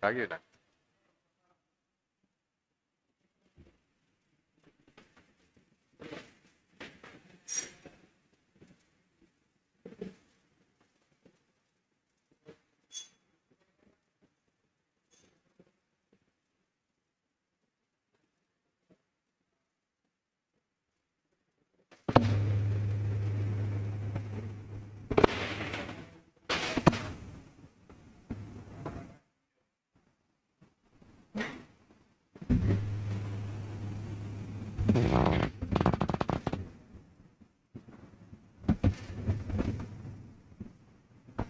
ಅದಕ್ಕಾಗಿ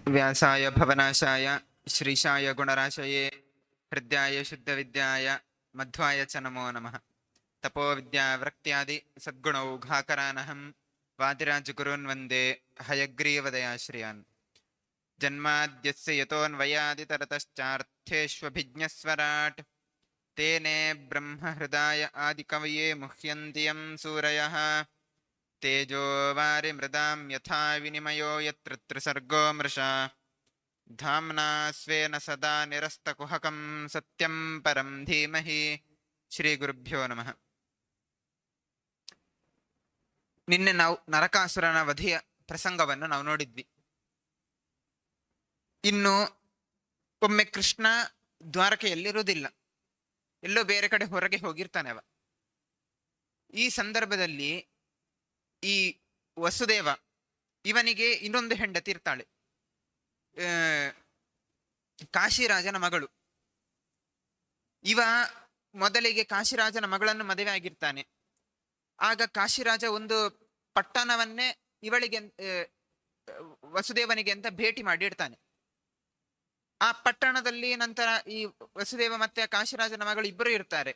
व्यासाय, भवनाशाय, श्रीशाय, गुणराशये, हृद्याय, शुद्धविद्याय, मध्वाय च नमो नमः। तपोविद्यावृत्त्यादि सद्गुणौघाकरानहं वादिराजगुरून् वंदे हयग्रीवदयाश्रियान्। जन्माद्यस्य यतोऽन्वयादितरतश्चार्थेष्वभिज्ञस्वराट्। तेने ब्रह्महृदाय आदिकवये मुह्यन्ति यं सूरयः। तेजो वारिमृदां यथा विनिमयो यत्र त्रिसर्गो मृषा धाम्ना स्वेन सदा निरस्तकुहकं सत्यं परं धीमहि ಶ್ರೀಗುರುಭ್ಯೋ ನಮಃ ನಿನ್ನೆ ನಾವು ನರಕಾಸುರನ ವಧೆಯ ಪ್ರಸಂಗವನ್ನು ನಾವು ನೋಡಿದ್ವಿ ಇನ್ನು ಒಮ್ಮೆ ಕೃಷ್ಣ ದ್ವಾರಕೆಯಲ್ಲಿರುವುದಿಲ್ಲ ಎಲ್ಲೋ ಬೇರೆ ಕಡೆ ಹೊರಗೆ ಹೋಗಿರ್ತಾನೆ ಅವ ಈ ಸಂದರ್ಭದಲ್ಲಿ ಈ ವಸುದೇವ ಇವನಿಗೆ ಇನ್ನೊಂದು ಹೆಂಡತಿ ಇರ್ತಾಳೆ. ಕಾಶಿರಾಜನ ಮಗಳು. ಇವ ಮೊದಲಿಗೆ ಕಾಶಿರಾಜನ ಮಗಳನ್ನು ಮದುವೆ ಆಗಿರ್ತಾನೆ. ಆಗ ಕಾಶಿರಾಜ ಒಂದು ಪಟ್ಟಣವನ್ನೇ ಇವಳಿಗೆ ವಸುದೇವನಿಗೆ ಅಂತ ಭೇಟಿ ಮಾಡಿ ಇಡ್ತಾನೆ. ಆ ಪಟ್ಟಣದಲ್ಲಿ ನಂತರ ಈ ವಸುದೇವ ಮತ್ತೆ ಕಾಶಿರಾಜನ ಮಗಳು ಇಬ್ಬರು ಇರ್ತಾರೆ.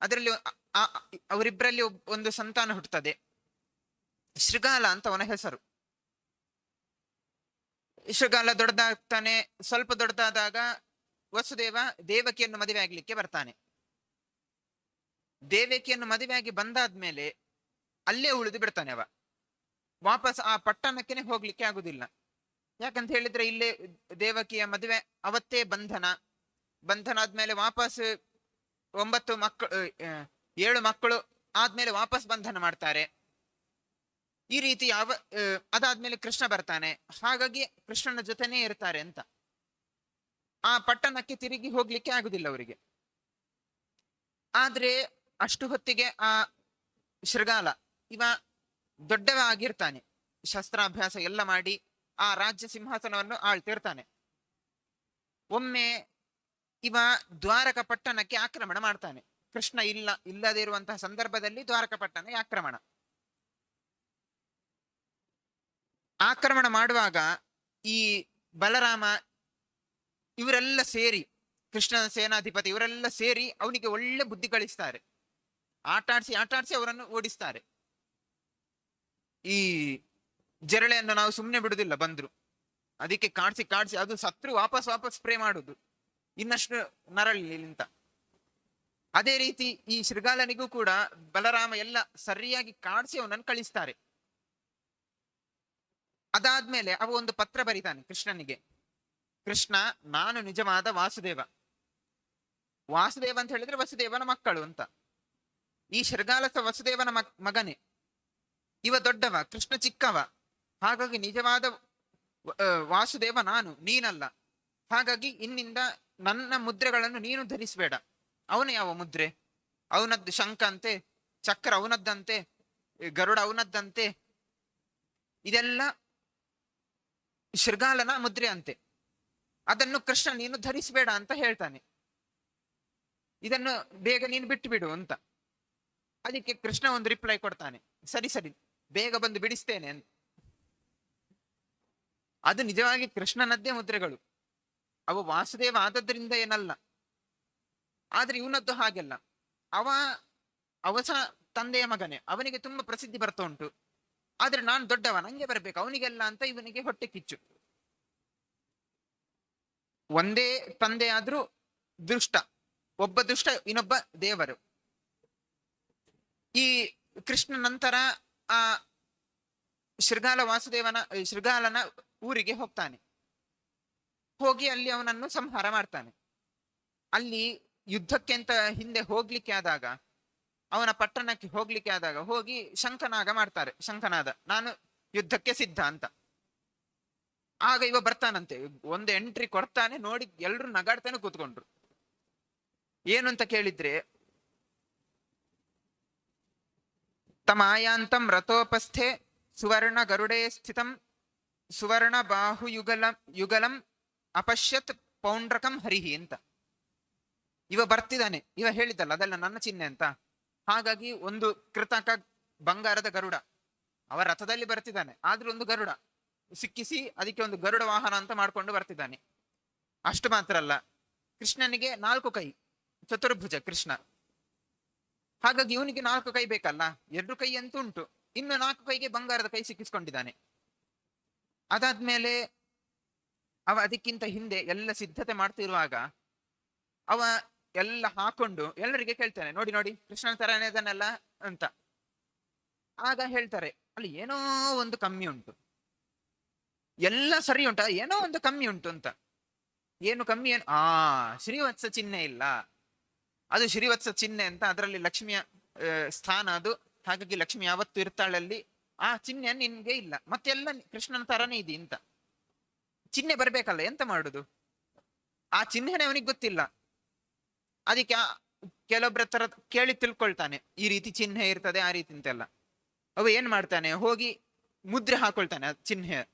ಅದರಲ್ಲಿ ಅವರಿಬ್ಬರಲ್ಲಿ ಒಂದು ಸಂತಾನ ಹುಟ್ಟುತ್ತದೆ ಶೃಗಾಲ ಅಂತ ಅವನ ಹೆಸರು. ಶೃಗಾಲ ದೊಡ್ಡದಾಗ್ತಾನೆ, ಸ್ವಲ್ಪ ದೊಡ್ಡದಾದಾಗ ವಸುದೇವ ದೇವಕಿಯನ್ನು ಮದುವೆ ಆಗ್ಲಿಕ್ಕೆ ಬರ್ತಾನೆ. ದೇವಕಿಯನ್ನು ಮದುವೆಯಾಗಿ ಬಂದಾದ್ಮೇಲೆ ಅಲ್ಲೇ ಉಳಿದು ಬಿಡ್ತಾನೆ ಅವ. ವಾಪಸ್ ಆ ಪಟ್ಟಣಕ್ಕೆ ಹೋಗ್ಲಿಕ್ಕೆ ಆಗುದಿಲ್ಲ. ಯಾಕಂತ ಹೇಳಿದ್ರೆ ಇಲ್ಲೇ ದೇವಕಿಯ ಮದುವೆ ಅವತ್ತೇ ಬಂಧನ. ಬಂಧನ ಆದ್ಮೇಲೆ ವಾಪಸ್ ಒಂಬತ್ತು ಮಕ್ಕಳು ಏಳು ಮಕ್ಕಳು ಆದ್ಮೇಲೆ ವಾಪಸ್ ಬಂಧನ ಮಾಡ್ತಾರೆ. ಈ ರೀತಿ ಯಾವ ಅದಾದ್ಮೇಲೆ ಕೃಷ್ಣ ಬರ್ತಾನೆ. ಹಾಗಾಗಿ ಕೃಷ್ಣನ ಜೊತೆನೇ ಇರ್ತಾರೆ ಅಂತ. ಆ ಪಟ್ಟಣಕ್ಕೆ ತಿರುಗಿ ಹೋಗ್ಲಿಕ್ಕೆ ಆಗುದಿಲ್ಲ ಅವರಿಗೆ. ಆದ್ರೆ ಅಷ್ಟು ಹೊತ್ತಿಗೆ ಆ ಶೃಗಾಲ, ಇವ ದೊಡ್ಡವ ಆಗಿರ್ತಾನೆ ಶಸ್ತ್ರಾಭ್ಯಾಸ ಎಲ್ಲ ಮಾಡಿ ಆ ರಾಜ್ಯ ಸಿಂಹಾಸನವನ್ನು ಆಳ್ತಿರ್ತಾನೆ. ಒಮ್ಮೆ ಇವ ದ್ವಾರಕ ಪಟ್ಟಣಕ್ಕೆ ಆಕ್ರಮಣ ಮಾಡ್ತಾನೆ. ಕೃಷ್ಣ ಇಲ್ಲ, ಇಲ್ಲದೆ ಇರುವಂತಹ ಸಂದರ್ಭದಲ್ಲಿ ದ್ವಾರಕ ಪಟ್ಟಣ ಆಕ್ರಮಣ ಆಕ್ರಮಣ ಮಾಡುವಾಗ ಈ ಬಲರಾಮ ಇವರೆಲ್ಲ ಸೇರಿ ಕೃಷ್ಣನ ಸೇನಾಧಿಪತಿ ಇವರೆಲ್ಲ ಸೇರಿ ಅವನಿಗೆ ಒಳ್ಳೆ ಬುದ್ಧಿ ಕಳಿಸ್ತಾರೆ. ಆಟಾಡ್ಸಿ ಆಟಾಡ್ಸಿ ಅವರನ್ನು ಓಡಿಸ್ತಾರೆ. ಈ ಜರಳೆಯನ್ನು ನಾವು ಸುಮ್ಮನೆ ಬಿಡುದಿಲ್ಲ ಬಂದ್ರು. ಅದಕ್ಕೆ ಕಾಡ್ಸಿ ಕಾಡ್ಸಿ ಅದು ಸತ್ರು ವಾಪಸ್ ವಾಪಸ್ ಸ್ಪ್ರೇ ಮಾಡುದು. ಇನ್ನಷ್ಟು ನರಳಿ ಅಂತ. ಅದೇ ರೀತಿ ಈ ಶೃಗಾಲನಿಗೂ ಕೂಡ ಬಲರಾಮ ಎಲ್ಲ ಸರಿಯಾಗಿ ಕಾಡ್ಸಿ ಅವನನ್ನು ಕಳಿಸ್ತಾರೆ. ಅದಾದ್ಮೇಲೆ ಅವ ಒಂದು ಪತ್ರ ಬರೀತಾನೆ ಕೃಷ್ಣನಿಗೆ. ಕೃಷ್ಣ, ನಾನು ನಿಜವಾದ ವಾಸುದೇವ. ವಾಸುದೇವ ಅಂತ ಹೇಳಿದ್ರೆ ವಸುದೇವನ ಮಕ್ಕಳು ಅಂತ. ಈ ಶೃಗಾಲಸ ವಸುದೇವನ ಮಗ್- ಮಗನೇ. ಇವ ದೊಡ್ಡವ, ಕೃಷ್ಣ ಚಿಕ್ಕವ. ಹಾಗಾಗಿ ನಿಜವಾದ ವಾಸುದೇವ ನಾನು, ನೀನಲ್ಲ. ಹಾಗಾಗಿ ಇನ್ನಿಂದ ನನ್ನ ಮುದ್ರೆಗಳನ್ನು ನೀನು ಧರಿಸಬೇಡ. ಅವನ ಯಾವ ಮುದ್ರೆ? ಅವನದ್ದು ಶಂಖ ಅಂತೆ ಚಕ್ರ ಅವನದ್ದಂತೆ, ಗರುಡ ಅವನದ್ದಂತೆ. ಇದೆಲ್ಲ ಶೃಗಾಲನ ಮುದ್ರೆ ಅಂತೆ. ಅದನ್ನು ಕೃಷ್ಣ, ನೀನು ಧರಿಸಬೇಡ ಅಂತ ಹೇಳ್ತಾನೆ. ಇದನ್ನು ಬೇಗ ನೀನು ಬಿಟ್ಟು ಬಿಡು ಅಂತ. ಅದಕ್ಕೆ ಕೃಷ್ಣ ಒಂದು ರಿಪ್ಲೈ ಕೊಡ್ತಾನೆ. ಸರಿ ಸರಿ, ಬೇಗ ಬಂದು ಬಿಡಿಸ್ತೇನೆ ಅಂತ. ಅದು ನಿಜವಾಗಿ ಕೃಷ್ಣನದ್ದೇ ಮುದ್ರೆಗಳು. ಅವ ವಾಸುದೇವ ಆದದ್ರಿಂದ ಏನಲ್ಲ. ಆದ್ರೆ ಇವನದ್ದು ಹಾಗೆಲ್ಲ. ಅವ, ಅವಸ ತಂದೆಯ ಮಗನೇ. ಅವನಿಗೆ ತುಂಬಾ ಪ್ರಸಿದ್ಧಿ ಬರ್ತಾ ಉಂಟು. ಆದ್ರೆ ನಾನು ದೊಡ್ಡವ ನಂಗೆ ಬರ್ಬೇಕು. ಅವನಿಗೆಲ್ಲ ಅಂತ ಇವನಿಗೆ ಹೊಟ್ಟೆ ಕಿಚ್ಚು. ಒಂದೇ ತಂದೆ ಆದ್ರೂ ದುಷ್ಟ. ಒಬ್ಬ ದುಷ್ಟ, ಇನ್ನೊಬ್ಬ ದೇವರು. ಈ ಕೃಷ್ಣ ನಂತರ ಆ ಶೃಗಾಲ ವಾಸುದೇವನ, ಶೃಗಾಲನ ಊರಿಗೆ ಹೋಗ್ತಾನೆ. ಹೋಗಿ ಅಲ್ಲಿ ಅವನನ್ನು ಸಂಹಾರ ಮಾಡ್ತಾನೆ. ಅಲ್ಲಿ ಯುದ್ಧಕ್ಕೆ ಅಂತ ಹಿಂದೆ ಹೋಗ್ಲಿಕ್ಕೆ ಆದಾಗ ಅವನ ಪಟ್ಟಣಕ್ಕೆ ಹೋಗ್ಲಿಕ್ಕೆ ಆದಾಗ ಹೋಗಿ ಶಂಖನಾಗ ಮಾಡ್ತಾರೆ. ಶಂಖನಾದ, ನಾನು ಯುದ್ಧಕ್ಕೆ ಸಿದ್ಧ ಅಂತ. ಆಗ ಇವ ಬರ್ತಾನಂತೆ. ಒಂದು ಎಂಟ್ರಿ ಕೊಡ್ತಾನೆ, ನೋಡಿ ಎಲ್ರು ನಗಾಡ್ತಾನೆ ಕೂತ್ಕೊಂಡ್ರು. ಏನು ಅಂತ ಕೇಳಿದ್ರೆ, ತಮಾಯಾಂತಂ ರಥೋಪಸ್ಥೆ ಸುವರ್ಣ ಗರುಡೆ ಸ್ಥಿತಂ, ಸುವರ್ಣ ಬಾಹು ಯುಗಲ, ಯುಗಲಂ ಅಪಶ್ಯತ್ ಪೌಂಡ್ರಕಂ ಹರಿಹಿ ಅಂತ. ಇವ ಬರ್ತಿದ್ದಾನೆ. ಇವ ಹೇಳಿದಲ್ಲ ಅದೆಲ್ಲ ನನ್ನ ಚಿಹ್ನೆ ಅಂತ. ಹಾಗಾಗಿ ಒಂದು ಕೃತಕ ಬಂಗಾರದ ಗರುಡ. ಅವ ರಥದಲ್ಲಿ ಬರ್ತಿದ್ದಾನೆ. ಆದ್ರೂ ಒಂದು ಗರುಡ. ಸಿಕ್ಕಿಸಿ ಅದಕ್ಕೆ ಒಂದು ಗರುಡ ವಾಹನ ಅಂತ ಮಾಡ್ಕೊಂಡು ಬರ್ತಿದ್ದಾನೆ. ಅಷ್ಟು ಮಾತ್ರ ಅಲ್ಲ. ಕೃಷ್ಣನಿಗೆ ನಾಲ್ಕು ಕೈ. ಚತುರ್ಭುಜ ಕೃಷ್ಣ. ಹಾಗಾಗಿ ಇವನಿಗೆ ನಾಲ್ಕು ಕೈ ಬೇಕಲ್ಲ. ಎರಡು ಕೈ ಅಂತೂ ಉಂಟು ಇನ್ನು ನಾಲ್ಕು ಕೈಗೆ ಬಂಗಾರದ ಕೈ ಸಿಕ್ಕಿಸ್ಕೊಂಡಿದ್ದಾನೆ. ಅದಾದ್ಮೇಲೆ ಅವ ಅದಕ್ಕಿಂತ ಹಿಂದೆ ಎಲ್ಲ ಸಿದ್ಧತೆ ಮಾಡ್ತಿರುವಾಗ ಅವ ಎಲ್ಲ ಹಾಕೊಂಡು ಎಲ್ಲರಿಗೆ ಕೇಳ್ತಾನೆ, ನೋಡಿ ನೋಡಿ, ಕೃಷ್ಣನ ತರನೇ ಇದನ್ನೆಲ್ಲ ಅಂತ. ಆಗ ಹೇಳ್ತಾರೆ, ಅಲ್ಲಿ ಏನೋ ಒಂದು ಕಮ್ಮಿ ಉಂಟು. ಎಲ್ಲ ಸರಿ ಉಂಟ, ಏನೋ ಒಂದು ಕಮ್ಮಿ ಉಂಟು ಅಂತ. ಏನು ಕಮ್ಮಿ ಏನು? ಆ, ಶ್ರೀವತ್ಸ ಚಿಹ್ನೆ ಇಲ್ಲ. ಅದು ಶ್ರೀವತ್ಸ ಚಿಹ್ನೆ ಅಂತ, ಅದರಲ್ಲಿ ಲಕ್ಷ್ಮಿಯ ಸ್ಥಾನ ಅದು. ಹಾಗಾಗಿ ಲಕ್ಷ್ಮಿ ಯಾವತ್ತು ಇರ್ತಾಳಲ್ಲಿ. ಆ ಚಿಹ್ನೆ ನಿನ್ಗೆ ಇಲ್ಲ. ಮತ್ತೆಲ್ಲ ಕೃಷ್ಣನ ತರನೇ ಇದೆ ಅಂತ ಚಿಹ್ನೆ ಬರ್ಬೇಕಲ್ಲ, ಎಂತ ಮಾಡುದು? ಆ ಚಿಹ್ನೆನೇ ಅವನಿಗೆ ಗೊತ್ತಿಲ್ಲ. ಅದಕ್ಕೆ ಕೆಲವೊಬ್ರ ಕೆಲವೊಬ್ಬರ ತರ ಕೇಳಿ ತಿಳ್ಕೊಳ್ತಾನೆ. ಈ ರೀತಿ ಚಿಹ್ನೆ ಇರ್ತದೆ, ಆ ರೀತಿ ಅಂತೆಲ್ಲ. ಅವ ಏನ್ ಮಾಡ್ತಾನೆ? ಹೋಗಿ ಮುದ್ರೆ ಹಾಕೊಳ್ತಾನೆ ಆ ಚಿಹ್ನೆ.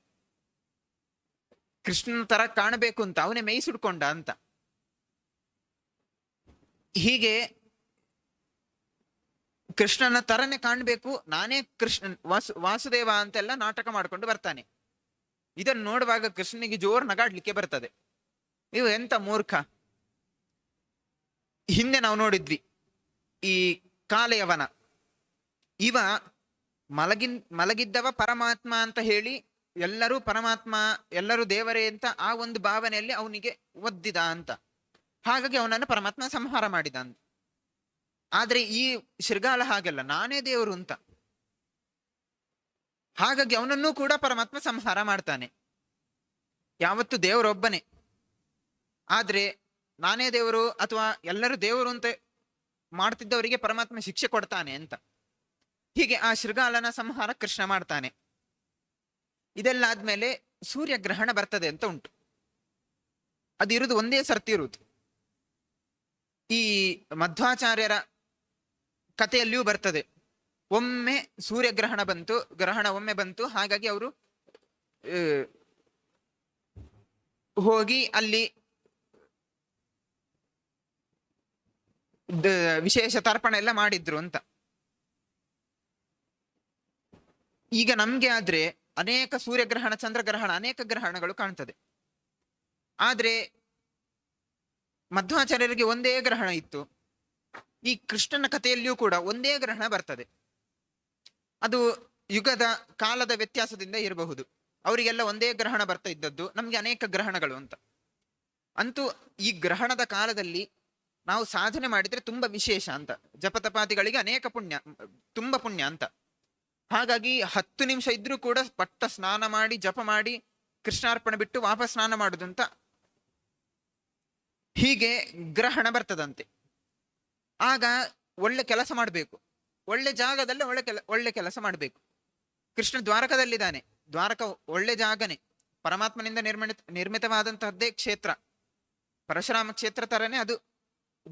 ಕೃಷ್ಣನ ತರ ಕಾಣಬೇಕು ಅಂತ, ಅವನೇ ಮೈ ಸುಡ್ಕೊಂಡ ಅಂತ. ಹೀಗೆ ಕೃಷ್ಣನ ತರನೇ ಕಾಣ್ಬೇಕು. ನಾನೇ ಕೃಷ್ಣ ವಾಸು, ವಾಸುದೇವ ಅಂತೆಲ್ಲ ನಾಟಕ ಮಾಡ್ಕೊಂಡು ಬರ್ತಾನೆ. ಇದನ್ನು ನೋಡುವಾಗ ಕೃಷ್ಣನಿಗೆ ಜೋರ್ ನಗಾಡ್ಲಿಕ್ಕೆ ಬರ್ತದೆ. ಇವು ಎಂತ ಮೂರ್ಖ. ಹಿಂದೆ ನಾವು ನೋಡಿದ್ವಿ ಈ ಕಾಲೆಯವನ. ಇವ ಮಲಗಿನ್, ಮಲಗಿದ್ದವ ಪರಮಾತ್ಮ ಅಂತ ಹೇಳಿ ಎಲ್ಲರೂ ಪರಮಾತ್ಮ, ಎಲ್ಲರೂ ದೇವರೇ ಅಂತ ಆ ಒಂದು ಭಾವನೆಯಲ್ಲಿ ಅವನಿಗೆ ಒದ್ದಿದ ಅಂತ. ಹಾಗಾಗಿ ಅವನನ್ನು ಪರಮಾತ್ಮ ಸಂಹಾರ ಮಾಡಿದ ಅಂತ. ಆದ್ರೆ ಈ ಶೃಗಾಲ ಹಾಗಲ್ಲ ನಾನೇ ದೇವರು ಅಂತ. ಹಾಗಾಗಿ ಅವನನ್ನೂ ಕೂಡ ಪರಮಾತ್ಮ ಸಂಹಾರ ಮಾಡ್ತಾನೆ. ಯಾವತ್ತು ದೇವರೊಬ್ಬನೇ. ಆದ್ರೆ ನಾನೇ ದೇವರು ಅಥವಾ ಎಲ್ಲರೂ ದೇವರು ಅಂತ ಮಾಡ್ತಿದ್ದವರಿಗೆ ಪರಮಾತ್ಮ ಶಿಕ್ಷೆ ಕೊಡ್ತಾನೆ ಅಂತ. ಹೀಗೆ ಆ ಶೃಗಾಲನ ಸಂಹಾರ ಕೃಷ್ಣ ಮಾಡ್ತಾನೆ. ಇದೆಲ್ಲ ಆದ್ಮೇಲೆ ಸೂರ್ಯ ಗ್ರಹಣ ಬರ್ತದೆ ಅಂತ ಉಂಟು. ಅದು ಇರುವುದು ಒಂದೇ ಸರ್ತಿ ಇರುವುದು ಈ ಮಧ್ವಾಚಾರ್ಯರ ಕಥೆಯಲ್ಲಿಯೂ ಬರ್ತದೆ. ಒಮ್ಮೆ ಸೂರ್ಯಗ್ರಹಣ ಬಂತು, ಗ್ರಹಣ ಒಮ್ಮೆ ಬಂತು, ಹಾಗಾಗಿ ಅವರು ಹೋಗಿ ಅಲ್ಲಿ ವಿಶೇಷ ತರ್ಪಣ ಎಲ್ಲ ಮಾಡಿದ್ರು ಅಂತ. ಈಗ ನಮ್ಗೆ ಆದ್ರೆ ಅನೇಕ ಸೂರ್ಯಗ್ರಹಣ, ಚಂದ್ರಗ್ರಹಣ ಅನೇಕ ಗ್ರಹಣಗಳು ಕಾಣ್ತದೆ. ಆದ್ರೆ ಮಧ್ವಾಚಾರ್ಯರಿಗೆ ಒಂದೇ ಗ್ರಹಣ ಇತ್ತು. ಈ ಕೃಷ್ಣನ ಕಥೆಯಲ್ಲಿಯೂ ಕೂಡ ಒಂದೇ ಗ್ರಹಣ ಬರ್ತದೆ. ಅದು ಯುಗದ ಕಾಲದ ವ್ಯತ್ಯಾಸದಿಂದ ಇರಬಹುದು. ಅವರಿಗೆಲ್ಲ ಒಂದೇ ಗ್ರಹಣ ಬರ್ತಾ ಇದ್ದದ್ದು ನಮ್ಗೆ ಅನೇಕ ಗ್ರಹಣಗಳು ಅಂತ. ಅಂತೂ ಈ ಗ್ರಹಣದ ಕಾಲದಲ್ಲಿ ನಾವು ಸಾಧನೆ ಮಾಡಿದ್ರೆ ತುಂಬಾ ವಿಶೇಷ ಅಂತ. ಜಪತಪಾದಿಗಳಿಗೆ ಅನೇಕ ಪುಣ್ಯ, ತುಂಬಾ ಪುಣ್ಯ ಅಂತ. ಹಾಗಾಗಿ ಹತ್ತು ನಿಮಿಷ ಇದ್ರೂ ಕೂಡ ಪಟ್ಟ ಸ್ನಾನ ಮಾಡಿ, ಜಪ ಮಾಡಿ, ಕೃಷ್ಣಾರ್ಪಣೆ ಬಿಟ್ಟು ವಾಪಸ್ ಸ್ನಾನ ಮಾಡುದಂತ ಹೀಗೆ ಗ್ರಹಣ ಬರ್ತದಂತೆ. ಆಗ ಒಳ್ಳೆ ಕೆಲಸ ಮಾಡಬೇಕು. ಒಳ್ಳೆ ಜಾಗದಲ್ಲಿ ಒಳ್ಳೆ ಕೆಲ, ಒಳ್ಳೆ ಕೆಲಸ ಮಾಡಬೇಕು. ಕೃಷ್ಣ ದ್ವಾರಕದಲ್ಲಿದ್ದಾನೆ. ದ್ವಾರಕ ಒಳ್ಳೆ ಜಾಗನೇ. ಪರಮಾತ್ಮನಿಂದ ನಿರ್ಮಿತ, ನಿರ್ಮಿತವಾದಂತಹದ್ದೇ ಕ್ಷೇತ್ರ. ಪರಶುರಾಮ ಕ್ಷೇತ್ರ ತರನೇ ಅದು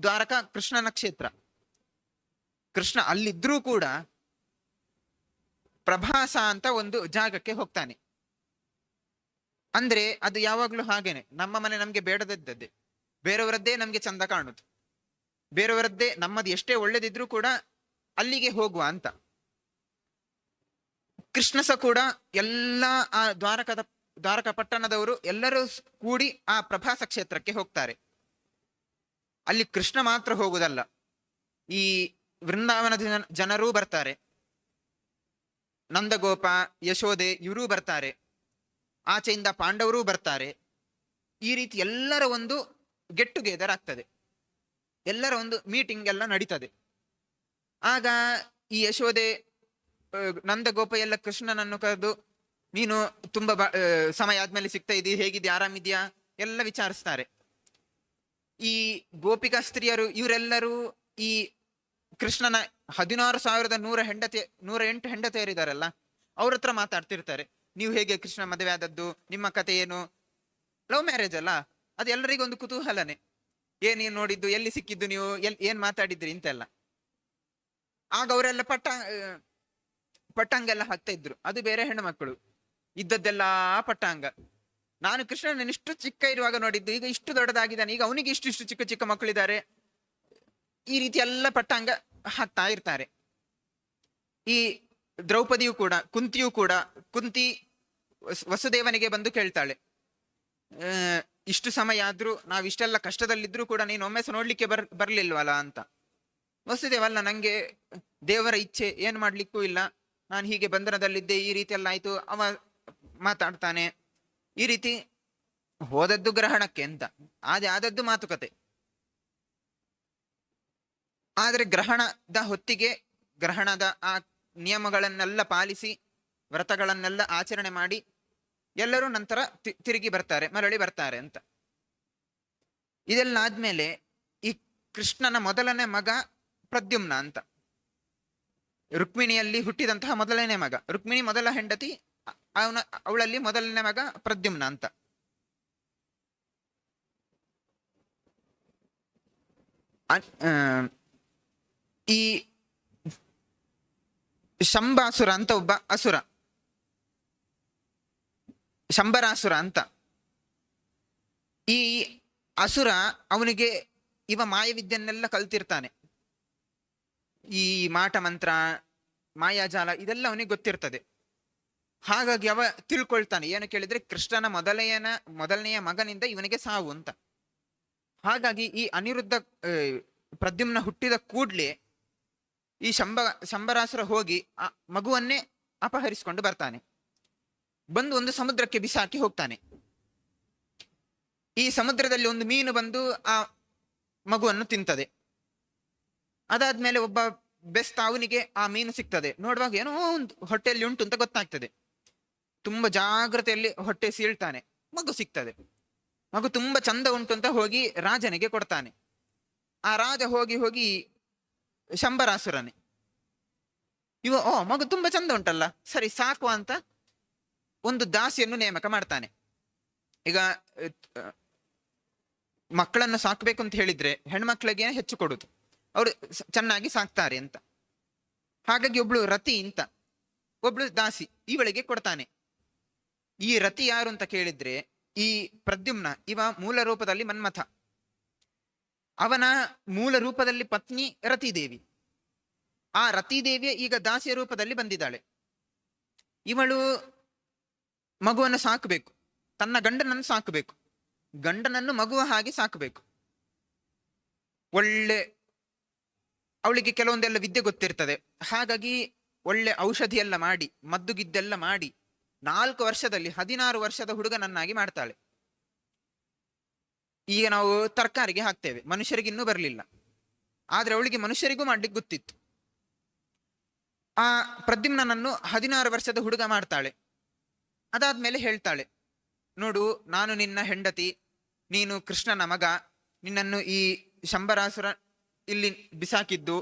ದ್ವಾರಕ ಕೃಷ್ಣನ ಕ್ಷೇತ್ರ ಕೃಷ್ಣ ಅಲ್ಲಿದ್ರೂ ಕೂಡ ಪ್ರಭಾಸ ಅಂತ ಒಂದು ಜಾಗಕ್ಕೆ ಹೋಗ್ತಾನೆ. ಅಂದ್ರೆ ಅದು ಯಾವಾಗ್ಲೂ ಹಾಗೇನೆ. ನಮ್ಮ ಮನೆ ನಮ್ಗೆ ಬೇಡದಿದ್ದದ್ದೇ. ಬೇರೆಯವರದ್ದೇ ನಮ್ಗೆ ಚಂದ ಕಾಣುದು. ಬೇರೆಯವರದ್ದೇ ನಮ್ಮದು ಎಷ್ಟೇ ಒಳ್ಳೆದಿದ್ರೂ ಕೂಡ ಅಲ್ಲಿಗೆ ಹೋಗುವ ಅಂತ. ಕೃಷ್ಣ ಸಹ ಕೂಡ ಎಲ್ಲ ಆ ದ್ವಾರಕದ, ದ್ವಾರಕ ಪಟ್ಟಣದವರು ಎಲ್ಲರೂ ಕೂಡಿ ಆ ಪ್ರಭಾಸ ಕ್ಷೇತ್ರಕ್ಕೆ ಹೋಗ್ತಾರೆ. ಅಲ್ಲಿ ಕೃಷ್ಣ ಮಾತ್ರ ಹೋಗುದಲ್ಲ ಈ ವೃಂದಾವನದ ಜನ- ಜನರೂ ಬರ್ತಾರೆ. ನಂದಗೋಪ, ಯಶೋದೆ ಇವರೂ ಬರ್ತಾರೆ. ಆಚೆಯಿಂದ ಪಾಂಡವರೂ ಬರ್ತಾರೆ. ಈ ರೀತಿ ಎಲ್ಲರ ಒಂದು ಗೆಟ್ ಟುಗೆದರ್ ಆಗ್ತದೆ. ಎಲ್ಲರ ಒಂದು ಮೀಟಿಂಗ್ ಎಲ್ಲ ನಡೀತದೆ. ಆಗ ಈ ಯಶೋದೆ ನಂದಗೋಪ ಎಲ್ಲ ಕೃಷ್ಣನನ್ನು ಕರೆದು, ನೀನು ತುಂಬಾ ಸಮಯ ಆದ್ಮೇಲೆ ಸಿಗ್ತಾ ಇದ್ದೀ ಹೇಗಿದ್ಯಾ, ಆರಾಮಿದ್ಯಾ, ಎಲ್ಲ ವಿಚಾರಿಸ್ತಾರೆ. ಈ ಗೋಪಿಕಾ ಸ್ತ್ರೀಯರು ಇವರೆಲ್ಲರೂ ಈ ಕೃಷ್ಣನ ಹದಿನಾರು ಸಾವಿರದ ನೂರ ಹೆಂಡತಿ, ನೂರ ಎಂಟು ಹೆಂಡತಿಯರಿದಾರಲ್ಲ, ಅವ್ರ ಹತ್ರ ಮಾತಾಡ್ತಿರ್ತಾರೆ. ನೀವು ಹೇಗೆ ಕೃಷ್ಣ ಮದುವೆ ಆದದ್ದು, ನಿಮ್ಮ ಕತೆ ಏನು? ಲವ್ ಮ್ಯಾರೇಜ್ ಅಲ್ಲ? ಅದು ಎಲ್ಲರಿಗೂ ಒಂದು ಕುತೂಹಲನೆ. ಏನ್ ನೀವು ನೋಡಿದ್ದು, ಎಲ್ಲಿ ಸಿಕ್ಕಿದ್ದು ನೀವು, ಎಲ್, ಏನ್ ಮಾತಾಡಿದ್ರಿ ಇಂತೆಲ್ಲ ಆಗ ಅವರೆಲ್ಲ ಪಟ್ಟ ಪಟ್ಟಂಗೆಲ್ಲ ಹಾಕ್ತಾ ಇದ್ರು. ಅದು ಬೇರೆ ಹೆಣ್ಣು ಮಕ್ಕಳು. ಇದ್ದದ್ದೆಲ್ಲ ಪಟ್ಟಾಂಗ. ನಾನು ಕೃಷ್ಣನ ಇಷ್ಟು ಚಿಕ್ಕ ಇರುವಾಗ ನೋಡಿದ್ದು, ಈಗ ಇಷ್ಟು ದೊಡ್ಡದಾಗಿದ್ದಾನೆ, ಈಗ ಅವನಿಗೆ ಇಷ್ಟು ಇಷ್ಟು ಚಿಕ್ಕ ಚಿಕ್ಕ ಮಕ್ಕಳಿದ್ದಾರೆ. ಈ ರೀತಿ ಎಲ್ಲ ಪಟ್ಟಾಂಗ ಹಾಕ್ತಾ ಇರ್ತಾರೆ. ಈ ದ್ರೌಪದಿಯು ಕೂಡ, ಕುಂತಿಯು ಕೂಡ, ಕುಂತಿ ವಸುದೇವನಿಗೆ ಬಂದು ಕೇಳ್ತಾಳೆ. ಇಷ್ಟು ಸಮಯ ಆದ್ರೂ ನಾವು ಇಷ್ಟೆಲ್ಲ ಕಷ್ಟದಲ್ಲಿದ್ರು ಕೂಡ ನೀನು ಒಮ್ಮೆ ಸಹ ನೋಡ್ಲಿಕ್ಕೆ ಬರ್ ಬರ್ಲಿಲ್ವಲ್ಲ ಅಂತ. ವಸುದೇವಲ್ಲ ನಂಗೆ ದೇವರ ಇಚ್ಛೆ, ಏನ್ ಮಾಡ್ಲಿಕ್ಕೂ ಇಲ್ಲ. ನಾನು ಹೀಗೆ ಬಂಧನದಲ್ಲಿದ್ದೆ, ಈ ರೀತಿ ಎಲ್ಲ ಆಯ್ತು. ಅವ ಮಾತಾಡ್ತಾನೆ. ಈ ರೀತಿ ಹೋದದ್ದು ಗ್ರಹಣಕ್ಕೆ ಅಂತ. ಆದದ್ದು ಮಾತುಕತೆ. ಆದರೆ ಗ್ರಹಣದ ಹೊತ್ತಿಗೆ ಗ್ರಹಣದ ಆ ನಿಯಮಗಳನ್ನೆಲ್ಲ ಪಾಲಿಸಿ, ವ್ರತಗಳನ್ನೆಲ್ಲ ಆಚರಣೆ ಮಾಡಿ ಎಲ್ಲರೂ ನಂತರ ತಿರುಗಿ ಬರ್ತಾರೆ, ಮರಳಿ ಬರ್ತಾರೆ ಅಂತ. ಇದೆಲ್ಲ ಆದ್ಮೇಲೆ ಈ ಕೃಷ್ಣನ ಮೊದಲನೇ ಮಗ ಪ್ರದ್ಯುಮ್ನ ಅಂತ. ರುಕ್ಮಿಣಿಯಲ್ಲಿ ಹುಟ್ಟಿದಂತಹ ಮೊದಲನೇ ಮಗ. ರುಕ್ಮಿಣಿ ಮೊದಲ ಹೆಂಡತಿ ಅವನ, ಅವಳಲ್ಲಿ ಮೊದಲನೇ ಮಗ ಪ್ರದ್ಯುಮ್ನ ಅಂತ. ಈ ಶಂಬಾಸುರ ಅಂತ ಒಬ್ಬ ಅಸುರ. ಶಂಬರಾಸುರ ಅಂತ. ಈ ಅಸುರ ಅವನಿಗೆ ಇವ ಮಾಯವಿದ್ಯನ್ನೆಲ್ಲ ಕಲ್ತಿರ್ತಾನೆ. ಈ ಮಾಟ ಮಂತ್ರ ಮಾಯಾಜಾಲ ಇದೆಲ್ಲ ಅವನಿಗೆ ಗೊತ್ತಿರ್ತದೆ. ಹಾಗಾಗಿ ಅವ ತಿಳ್ಕೊಳ್ತಾನೆ. ಏನು ಕೇಳಿದ್ರೆ ಕೃಷ್ಣನ ಮೊದಲೆಯನ ಮೊದಲನೆಯ ಮಗನಿಂದ ಇವನಿಗೆ ಸಾವು ಅಂತ. ಹಾಗಾಗಿ ಈ ಅನಿರುದ್ಧ ಪ್ರದ್ಯುಮ್ನ ಹುಟ್ಟಿದ ಕೂಡ್ಲೆ ಈ ಶಂಬ ಶಂಬರಾಸರ ಹೋಗಿ ಆ ಮಗುವನ್ನೇ ಅಪಹರಿಸಿಕೊಂಡು ಬರ್ತಾನೆ. ಬಂದು ಒಂದು ಸಮುದ್ರಕ್ಕೆ ಬಿಸಾಕಿ ಹೋಗ್ತಾನೆ. ಈ ಸಮುದ್ರದಲ್ಲಿ ಒಂದು ಮೀನು ಬಂದು ಆ ಮಗುವನ್ನು ತಿಂತದೆ. ಅದಾದ್ಮೇಲೆ ಒಬ್ಬ ಬೆಸ್ತ್ ಅವನಿಗೆ ಆ ಮೀನು ಸಿಗ್ತದೆ. ನೋಡುವಾಗ ಏನೋ ಒಂದು ಹೊಟ್ಟೆಯಲ್ಲಿ ಉಂಟು ಅಂತ ಗೊತ್ತಾಗ್ತದೆ. ತುಂಬಾ ಜಾಗ್ರತೆಯಲ್ಲಿ ಹೊಟ್ಟೆ ಸೀಳ್ತಾನೆ. ಮಗು ಸಿಗ್ತದೆ. ಮಗು ತುಂಬಾ ಚಂದ ಉಂಟು ಅಂತ ಹೋಗಿ ರಾಜನಿಗೆ ಕೊಡ್ತಾನೆ. ಆ ರಾಜ ಹೋಗಿ ಹೋಗಿ ಶಂಬರಾಸುರನೆ. ಇವ, ಓ, ಮಗು ತುಂಬಾ ಚಂದ ಉಂಟಲ್ಲ. ಸರಿ, ಸಾಕು ಅಂತ ಒಂದು ದಾಸಿಯನ್ನು ನೇಮಕ ಮಾಡ್ತಾನೆ. ಈಗ ಮಕ್ಕಳನ್ನು ಸಾಕ್ಬೇಕು ಅಂತ ಹೇಳಿದ್ರೆ ಹೆಣ್ಮಕ್ಳಿಗೆ ಹೆಚ್ಚು ಕೊಡುದು. ಅವರು ಚೆನ್ನಾಗಿ ಸಾಕ್ತಾರೆ ಅಂತ. ಹಾಗಾಗಿ ಒಬ್ಳು ರತಿ ಅಂತ. ಒಬ್ಳು ದಾಸಿ, ಇವಳಿಗೆ ಕೊಡ್ತಾನೆ. ಈ ರತಿ ಯಾರು ಅಂತ ಕೇಳಿದ್ರೆ ಈ ಪ್ರದ್ಯುಮ್ನ, ಇವ ಮೂಲ ರೂಪದಲ್ಲಿ ಮನ್ಮಥ. ಅವನ ಮೂಲ ರೂಪದಲ್ಲಿ ಪತ್ನಿ ರತಿದೇವಿ. ಆ ರತಿದೇವಿಯ ಈಗ ದಾಸಿಯ ರೂಪದಲ್ಲಿ ಬಂದಿದ್ದಾಳೆ. ಇವಳು ಮಗುವನ್ನು ಸಾಕಬೇಕು. ತನ್ನ ಗಂಡನನ್ನು ಸಾಕಬೇಕು. ಗಂಡನನ್ನು ಮಗುವ ಹಾಗೆ ಸಾಕಬೇಕು. ಒಳ್ಳೆ ಅವಳಿಗೆ ಕೆಲವೊಂದೆಲ್ಲ ವಿದ್ಯೆ ಗೊತ್ತಿರ್ತದೆ. ಹಾಗಾಗಿ ಒಳ್ಳೆ ಔಷಧಿ ಎಲ್ಲ ಮಾಡಿ, ಮದ್ದುಗಿದ್ದೆಲ್ಲ ಮಾಡಿ ನಾಲ್ಕು ವರ್ಷದಲ್ಲಿ, ಹದಿನಾರು ವರ್ಷದ ಹುಡುಗನನ್ನಾಗಿ ಮಾಡ್ತಾಳೆ. ಈಗ ನಾವು ತರಕಾರಿಗೆ ಹಾಕ್ತೇವೆ. ಮನುಷ್ಯರಿಗೆ ಇನ್ನೂ ಬರಲಿಲ್ಲ. ಆದ್ರೆ ಅವಳಿಗೆ ಮನುಷ್ಯರಿಗೂ ಮಾಡ್ಲಿಕ್ಕೆ ಗೊತ್ತಿತ್ತು. ಆ ಪ್ರದ್ಯುಮ್ನನ್ನು ಹದಿನಾರು ವರ್ಷದ ಹುಡುಗ ಮಾಡ್ತಾಳೆ. ಅದಾದ್ಮೇಲೆ ಹೇಳ್ತಾಳೆ, ನೋಡು, ನಾನು ನಿನ್ನ ಹೆಂಡತಿ, ನೀನು ಕೃಷ್ಣನ ಮಗ, ನಿನ್ನನ್ನು ಈ ಶಂಬರಾಸುರ ಇಲ್ಲಿ ಬಿಸಾಕಿದ್ದು,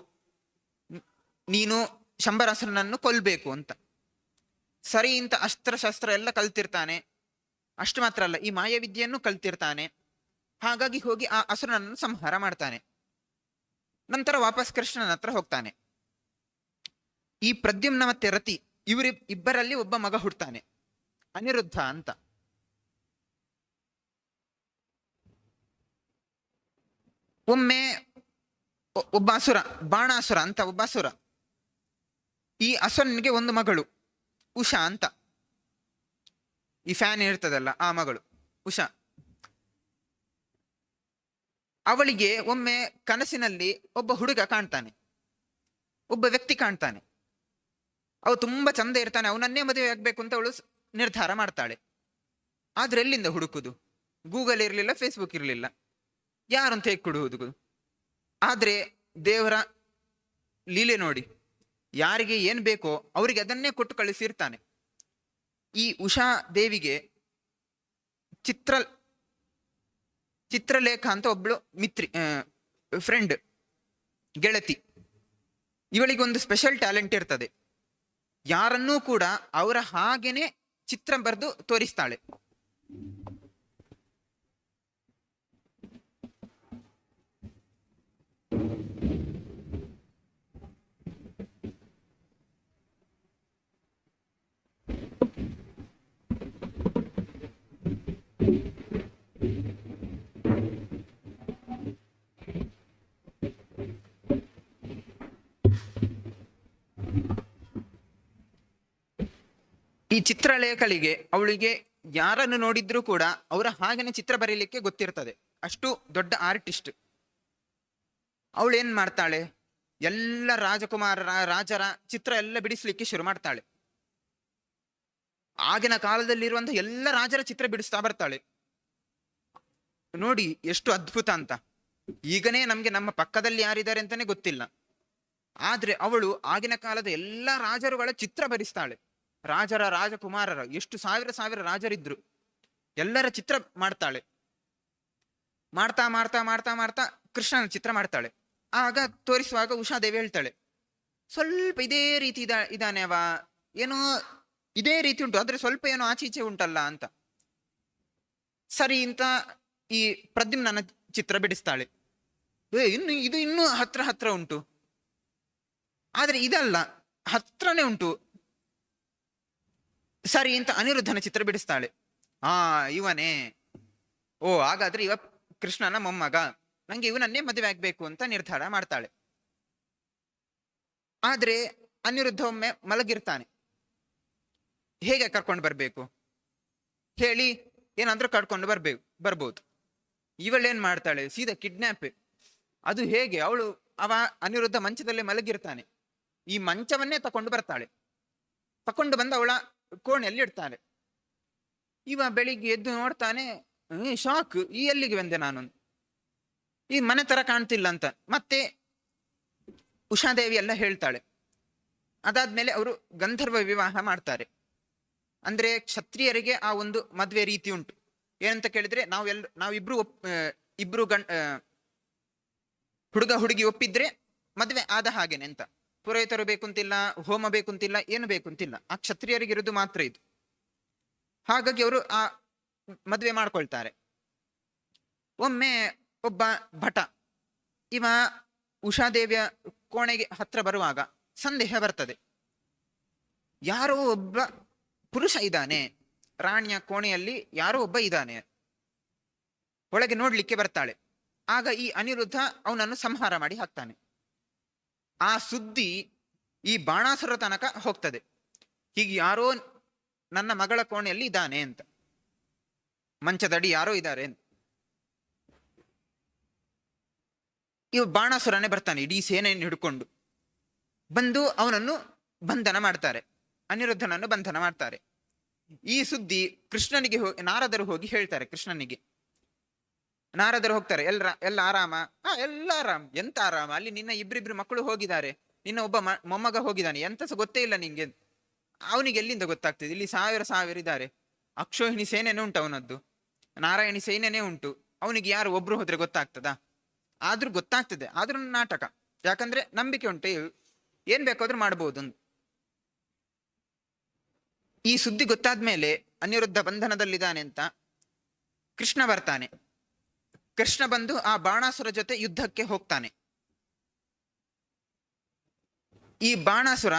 ನೀನು ಶಂಬರಾಸುರನನ್ನು ಕೊಲ್ಬೇಕು ಅಂತ. ಸರಿ ಇಂಥ ಅಸ್ತ್ರಶಸ್ತ್ರ ಎಲ್ಲ ಕಲ್ತಿರ್ತಾನೆ. ಅಷ್ಟು ಮಾತ್ರ ಅಲ್ಲ, ಈ ಮಾಯವಿದ್ಯೆಯನ್ನು ಕಲ್ತಿರ್ತಾನೆ. ಹಾಗಾಗಿ ಹೋಗಿ ಆ ಅಸುರನನ್ನು ಸಂಹಾರ ಮಾಡ್ತಾನೆ. ನಂತರ ವಾಪಸ್ ಕೃಷ್ಣನ ಹತ್ರ ಹೋಗ್ತಾನೆ. ಈ ಪ್ರದ್ಯುಮ್ನ ಮತ್ತೆ ರತಿ ಇವರಿ, ಇಬ್ಬರಲ್ಲಿ ಒಬ್ಬ ಮಗ ಹುಡ್ತಾನೆ. ಅನಿರುದ್ಧ ಅಂತ. ಒಮ್ಮೆ ಒಬ್ಬ ಅಸುರ, ಬಾಣಾಸುರ ಅಂತ, ಒಬ್ಬ ಅಸುರ. ಈ ಅಸುರನಿಗೆ ಒಂದು ಮಗಳು. ಉಷಾ ಅಂತ. ಈ ಫ್ಯಾನ್ ಇರ್ತದಲ್ಲ, ಆ ಮಗಳು, ಉಷಾ. ಅವಳಿಗೆ ಒಮ್ಮೆ ಕನಸಿನಲ್ಲಿ ಒಬ್ಬ ಹುಡುಗ ಕಾಣ್ತಾನೆ. ಒಬ್ಬ ವ್ಯಕ್ತಿ ಕಾಣ್ತಾನೆ. ಅವ ತುಂಬಾ ಚಂದ ಇರ್ತಾನೆ, ಅವನನ್ನೇ ಮದುವೆ ಆಗ್ಬೇಕು ಅಂತ ಅವಳು ನಿರ್ಧಾರ ಮಾಡ್ತಾಳೆ. ಆದ್ರೆ ಎಲ್ಲಿಂದ ಹುಡುಕುದು? ಗೂಗಲ್ ಇರಲಿಲ್ಲ ಫೇಸ್ಬುಕ್ ಇರಲಿಲ್ಲ. ಯಾರು ಅಂತ ಹೇಗೆ ಕೊಡುವುದು? ಆದ್ರೆ ದೇವರ ಲೀಲೆ ನೋಡಿ. ಯಾರಿಗೆ ಏನು ಬೇಕೋ ಅವರಿಗೆ ಅದನ್ನೇ ಕೊಟ್ಟು ಕಳಿಸಿರ್ತಾನೆ. ಈ ಉಷಾ ದೇವಿಗೆ ಚಿತ್ರ, ಚಿತ್ರಲೇಖ ಅಂತ ಒಬ್ಳು ಮಿತ್ರಿ ಫ್ರೆಂಡ್ ಗೆಳತಿ. ಇವಳಿಗೊಂದು ಸ್ಪೆಷಲ್ ಟ್ಯಾಲೆಂಟ್ ಇರ್ತದೆ. ಯಾರನ್ನೂ ಕೂಡ ಅವರ ಹಾಗೇನೆ ಚಿತ್ರ ಬರೆದು ತೋರಿಸ್ತಾಳೆ. ಈ ಚಿತ್ರಲೇಖಲಿಗೆ ಅವಳಿಗೆ ಯಾರನ್ನು ನೋಡಿದ್ರೂ ಕೂಡ ಅವರ ಹಾಗೇನೆ ಚಿತ್ರ ಬರೀಲಿಕ್ಕೆ ಗೊತ್ತಿರ್ತದೆ. ಅಷ್ಟು ದೊಡ್ಡ ಆರ್ಟಿಸ್ಟ್. ಅವಳು ಏನ್ ಮಾಡ್ತಾಳೆ? ಎಲ್ಲ ರಾಜಕುಮಾರರ ರಾಜರ ಚಿತ್ರ ಎಲ್ಲ ಬಿಡಿಸ್ಲಿಕ್ಕೆ ಶುರು ಮಾಡ್ತಾಳೆ. ಆಗಿನ ಕಾಲದಲ್ಲಿರುವಂತಹ ಎಲ್ಲ ರಾಜರ ಚಿತ್ರ ಬಿಡಿಸ್ತಾ ಬರ್ತಾಳೆ. ನೋಡಿ ಎಷ್ಟು ಅದ್ಭುತ ಅಂತ. ಈಗನೇ ನಮ್ಗೆ ನಮ್ಮ ಪಕ್ಕದಲ್ಲಿ ಯಾರಿದ್ದಾರೆ ಅಂತಾನೆ ಗೊತ್ತಿಲ್ಲ. ಆದ್ರೆ ಅವಳು ಆಗಿನ ಕಾಲದ ಎಲ್ಲ ರಾಜರುಗಳ ಚಿತ್ರ ಭರಿಸ್ತಾಳೆ ರಾಜರ ರಾಜಕುಮಾರರ, ಎಷ್ಟು ಸಾವಿರ ಸಾವಿರ ರಾಜರಿದ್ರು. ಎಲ್ಲರ ಚಿತ್ರ ಮಾಡ್ತಾಳೆ. ಮಾಡ್ತಾ ಮಾಡ್ತಾ ಮಾಡ್ತಾ ಮಾಡ್ತಾ ಕೃಷ್ಣನ ಚಿತ್ರ ಮಾಡ್ತಾಳೆ. ಆಗ ತೋರಿಸುವಾಗ ಉಷಾದೇವಿ ಹೇಳ್ತಾಳೆ, ಸ್ವಲ್ಪ ಇದೇ ರೀತಿ ಇದ, ಇದಾನೆ ಏನೋ ಇದೇ ರೀತಿ ಉಂಟು. ಆದ್ರೆ ಸ್ವಲ್ಪ ಏನೋ ಆಚೆ ಈಚೆ ಉಂಟಲ್ಲ ಅಂತ. ಸರಿ ಅಂತ ಈ ಪ್ರದ್ಯುಮ್ನನ ಚಿತ್ರ ಬಿಡಿಸ್ತಾಳೆ. ಏ, ಇನ್ನು ಇದು ಇನ್ನೂ ಹತ್ರ ಹತ್ರ ಉಂಟು. ಆದ್ರೆ ಇದಲ್ಲ, ಹತ್ರನೇ ಉಂಟು. ಸರಿ ಅಂತ ಅನಿರುದ್ಧನ ಚಿತ್ರ ಬಿಡಿಸ್ತಾಳೆ. ಆ, ಇವನೇ. ಓ, ಹಾಗಾದ್ರೆ ಇವ ಕೃಷ್ಣನ ಮೊಮ್ಮಗ. ನಂಗೆ ಇವನನ್ನೇ ಮದುವೆ ಆಗ್ಬೇಕು ಅಂತ ನಿರ್ಧಾರ ಮಾಡ್ತಾಳೆ. ಆದ್ರೆ ಅನಿರುದ್ಧ ಒಮ್ಮೆ ಮಲಗಿರ್ತಾನೆ. ಹೇಗೆ ಕರ್ಕೊಂಡು ಬರ್ಬೇಕು? ಹೇಳಿ, ಏನಾದ್ರೂ ಕರ್ಕೊಂಡು ಬರ್ಬೇಕು ಬರ್ಬೋದು. ಇವಳೇನ್ ಮಾಡ್ತಾಳೆ? ಸೀದಾ ಕಿಡ್ನಾಪ್ ಅದು ಹೇಗೆ? ಅವಳು, ಅವ ಅನಿರುದ್ಧ ಮಂಚದಲ್ಲೇ ಮಲಗಿರ್ತಾನೆ. ಈ ಮಂಚವನ್ನೇ ತಕೊಂಡು ಬರ್ತಾಳೆ. ತಕೊಂಡು ಬಂದ ಅವಳ ಕೋಣೆಯಲ್ಲಿ ಇಡ್ತಾನೆ. ಇವ ಬೆಳಿಗ್ಗೆ ಎದ್ದು ನೋಡ್ತಾನೆ ಶಾಕ್, ಈ ಎಲ್ಲಿಗೆ ಬಂದೆ ನಾನು? ಈ ಮನೆ ತರ ಕಾಣ್ತಿಲ್ಲ ಅಂತ. ಮತ್ತೆ ಉಷಾದೇವಿ ಎಲ್ಲ ಹೇಳ್ತಾಳೆ. ಅದಾದ್ಮೇಲೆ ಅವರು ಗಂಧರ್ವ ವಿವಾಹ ಮಾಡ್ತಾರೆ. ಅಂದ್ರೆ ಕ್ಷತ್ರಿಯರಿಗೆ ಆ ಒಂದು ಮದುವೆ ರೀತಿ ಉಂಟು. ಏನಂತ ಕೇಳಿದ್ರೆ ನಾವು ಎಲ್ ನಾವಿಬ್ರು ಒಪ್ ಇಬ್ರು ಗಂಡ್ ಹುಡುಗ ಹುಡುಗಿ ಒಪ್ಪಿದ್ರೆ ಮದುವೆ ಆದ ಹಾಗೇನೆ ಅಂತ. ಪುರೋಹಿತರು ಬೇಕುಂತಿಲ್ಲ, ಹೋಮ ಬೇಕು ಅಂತಿಲ್ಲ ಏನು ಬೇಕುಂತಿಲ್ಲ. ಆ ಕ್ಷತ್ರಿಯರಿಗೆ ಕ್ಷತ್ರಿಯರಿಗಿರೋದು ಮಾತ್ರ ಇದು. ಹಾಗಾಗಿ ಅವರು ಆ ಮದುವೆ ಮಾಡ್ಕೊಳ್ತಾರೆ. ಒಮ್ಮೆ ಒಬ್ಬ ಭಟ, ಇವ ಉಷಾದೇವಿಯ ಕೋಣೆಗೆ ಹತ್ರ ಬರುವಾಗ ಸಂದೇಹ ಬರ್ತದೆ. ಯಾರೋ ಒಬ್ಬ ಪುರುಷ ಇದ್ದಾನೆ, ರಾಣಿಯ ಕೋಣೆಯಲ್ಲಿ ಯಾರೋ ಒಬ್ಬ ಇದ್ದಾನೆ. ಒಳಗೆ ನೋಡ್ಲಿಕ್ಕೆ ಬರ್ತಾಳೆ. ಆಗ ಈ ಅನಿರುದ್ಧ ಅವನನ್ನು ಸಂಹಾರ ಮಾಡಿ ಹಾಕ್ತಾನೆ. ಆ ಸುದ್ದಿ ಈ ಬಾಣಾಸುರ ತನಕ ಹೋಗ್ತದೆ. ಹೀಗೆ ಯಾರೋ ನನ್ನ ಮಗಳ ಕೋಣೆಯಲ್ಲಿ ಇದ್ದಾನೆ ಅಂತ. ಮಂಚದಡಿ ಯಾರೋ ಇದ್ದಾರೆ ಅಂತ. ಇವ ಬಾಣಾಸುರನೇ ಬರ್ತಾನೆ, ಇಡೀ ಸೇನೆಯನ್ನು ಹಿಡ್ಕೊಂಡು. ಬಂದು ಅವನನ್ನು ಬಂಧನ ಮಾಡ್ತಾರೆ, ಅನಿರುದ್ಧನನ್ನು ಬಂಧನ ಮಾಡ್ತಾರೆ. ಈ ಸುದ್ದಿ ಕೃಷ್ಣನಿಗೆ ಹೋಗಿ ನಾರದರು ಹೋಗಿ ಹೇಳ್ತಾರೆ ಕೃಷ್ಣನಿಗೆ. ನಾರದರು ಹೋಗ್ತಾರೆ ಎಲ್ಲರ ಎಲ್ಲ ಆರಾಮ? ಹಾ, ಎಲ್ಲ ಆರಾಮ್. ಎಂತ ಆರಾಮ? ಅಲ್ಲಿ ನಿನ್ನ ಇಬ್ರಿಬ್ರು ಮಕ್ಕಳು ಹೋಗಿದ್ದಾರೆ. ನಿನ್ನ ಒಬ್ಬ ಮೊಮ್ಮಗ ಹೋಗಿದ್ದಾನೆ. ಎಂತ ಸಹ ಗೊತ್ತೇ ಇಲ್ಲ ನಿಂಗೆ. ಅವನಿಗೆ ಎಲ್ಲಿಂದ ಗೊತ್ತಾಗ್ತದೆ? ಇಲ್ಲಿ ಸಾವಿರ ಸಾವಿರ ಇದ್ದಾರೆ. ಅಕ್ಷೋಹಿಣಿ ಸೇನೆನೇ ಉಂಟು ಅವನದ್ದು. ನಾರಾಯಣಿ ಸೇನೆನೇ ಉಂಟು. ಅವನಿಗೆ ಯಾರು ಒಬ್ರು ಹೋದ್ರೆ ಗೊತ್ತಾಗ್ತದಾ? ಆದ್ರೂ ಗೊತ್ತಾಗ್ತದೆ. ಆದ್ರೂ ನಾಟಕ. ಯಾಕಂದ್ರೆ ನಂಬಿಕೆ ಉಂಟು. ಏನ್ ಬೇಕಾದ್ರೂ ಮಾಡ್ಬೋದು ಅಂತ. ಈ ಸುದ್ದಿ ಗೊತ್ತಾದ್ಮೇಲೆ ಅನಿರುದ್ಧ ಬಂಧನದಲ್ಲಿದ್ದಾನೆ ಅಂತ ಕೃಷ್ಣ ಬರ್ತಾನೆ. ಕೃಷ್ಣ ಬಂದು ಆ ಬಾಣಾಸುರ ಜೊತೆ ಯುದ್ಧಕ್ಕೆ ಹೋಗ್ತಾನೆ. ಈ ಬಾಣಾಸುರ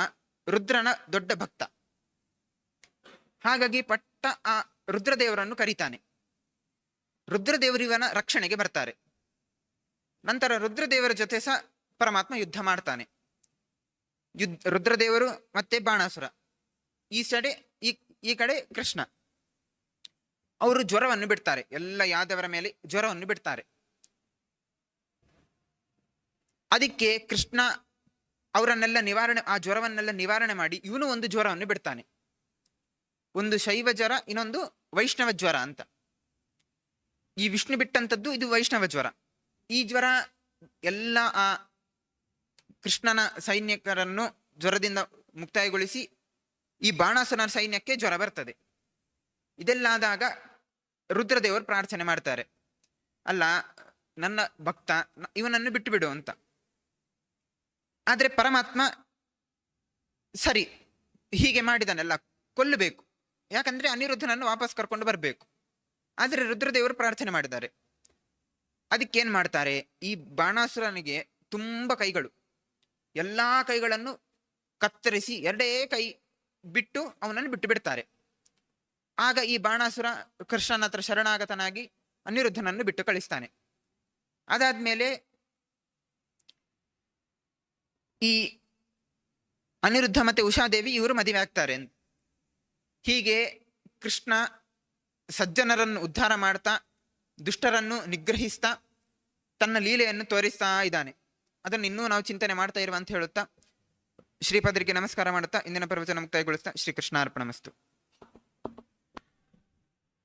ರುದ್ರನ ದೊಡ್ಡ ಭಕ್ತ. ಹಾಗಾಗಿ ಪಟ್ಟ ಆ ರುದ್ರದೇವರನ್ನು ಕರೀತಾನೆ. ರುದ್ರದೇವರಿವನ ರಕ್ಷಣೆಗೆ ಬರ್ತಾರೆ. ನಂತರ ರುದ್ರದೇವರ ಜೊತೆ ಸಹ ಪರಮಾತ್ಮ ಯುದ್ಧ ಮಾಡ್ತಾನೆ. ಯುದ್ಧ ರುದ್ರದೇವರು ಮತ್ತೆ ಬಾಣಾಸುರ. ಈ ಸಡೆ ಈ ಈ ಕಡೆ ಕೃಷ್ಣ. ಅವರು ಜ್ವರವನ್ನು ಬಿಡ್ತಾರೆ. ಎಲ್ಲ ಯಾದವರ ಮೇಲೆ ಜ್ವರವನ್ನು ಬಿಡ್ತಾರೆ. ಅದಕ್ಕೆ ಕೃಷ್ಣ ಅವರನ್ನೆಲ್ಲ ನಿವಾರಣೆ, ಆ ಜ್ವರವನ್ನೆಲ್ಲ ನಿವಾರಣೆ ಮಾಡಿ ಇವನು ಒಂದು ಜ್ವರವನ್ನು ಬಿಡ್ತಾನೆ. ಒಂದು ಶೈವ ಜ್ವರ, ಇನ್ನೊಂದು ವೈಷ್ಣವ ಜ್ವರ ಅಂತ. ಈ ವಿಷ್ಣು ಬಿಟ್ಟಂತದ್ದು ಇದು ವೈಷ್ಣವ ಜ್ವರ. ಈ ಜ್ವರ ಎಲ್ಲ ಆ ಕೃಷ್ಣನ ಸೈನ್ಯಕರನ್ನು ಜ್ವರದಿಂದ ಮುಕ್ತಾಯಗೊಳಿಸಿ ಈ ಬಾಣಾಸುರನ ಸೈನ್ಯಕ್ಕೆ ಜ್ವರ ಬರ್ತದೆ. ಇದೆಲ್ಲ ಆದಾಗ ರುದ್ರದೇವರು ಪ್ರಾರ್ಥನೆ ಮಾಡ್ತಾರೆ. ಅಲ್ಲ, ನನ್ನ ಭಕ್ತ, ಇವನನ್ನು ಬಿಟ್ಟು ಬಿಡು ಅಂತ. ಆದರೆ ಪರಮಾತ್ಮ ಸರಿ, ಹೀಗೆ ಮಾಡಿದನಲ್ಲ, ಕೊಲ್ಲಬೇಕು. ಯಾಕಂದ್ರೆ ಅನಿರುದ್ಧನನ್ನು ವಾಪಸ್ ಕರ್ಕೊಂಡು ಬರಬೇಕು. ಆದರೆ ರುದ್ರದೇವರು ಪ್ರಾರ್ಥನೆ ಮಾಡಿದ್ದಾರೆ. ಅದಕ್ಕೇನ್ ಮಾಡ್ತಾರೆ? ಈ ಬಾಣಾಸುರನಿಗೆ ತುಂಬಾ ಕೈಗಳು. ಎಲ್ಲಾ ಕೈಗಳನ್ನು ಕತ್ತರಿಸಿ, ಎರಡೇ ಕೈ ಬಿಟ್ಟು ಅವನನ್ನು ಬಿಟ್ಟು ಬಿಡ್ತಾರೆ ಆಗ ಈ ಬಾಣಾಸುರ ಕೃಷ್ಣನ ಹತ್ರ ಶರಣಾಗತನಾಗಿ ಅನಿರುದ್ಧನನ್ನು ಬಿಟ್ಟು ಕಳಿಸ್ತಾನೆ. ಅದಾದ್ಮೇಲೆ ಈ ಅನಿರುದ್ಧ ಮತ್ತೆ ಉಷಾದೇವಿ ಇವರು ಮದುವೆ ಆಗ್ತಾರೆ ಹೀಗೆ ಕೃಷ್ಣ ಸಜ್ಜನರನ್ನು ಉದ್ಧಾರ ಮಾಡ್ತಾ, ದುಷ್ಟರನ್ನು ನಿಗ್ರಹಿಸ್ತಾ, ತನ್ನ ಲೀಲೆಯನ್ನು ತೋರಿಸ್ತಾ ಇದ್ದಾನೆ. ಅದನ್ನು ಇನ್ನೂ ನಾವು ಚಿಂತನೆ ಮಾಡ್ತಾ ಇರುವ ಅಂತ ಹೇಳುತ್ತಾ, ಶ್ರೀಪಾದರಿಗೆ ನಮಸ್ಕಾರ ಮಾಡುತ್ತಾ, ಇಂದಿನ ಪ್ರವಚನ ಮುಕ್ತಾಯಗೊಳಿಸ್ತಾ ಶ್ರೀಕೃಷ್ಣ ಅರ್ಪಣಮಸ್ತು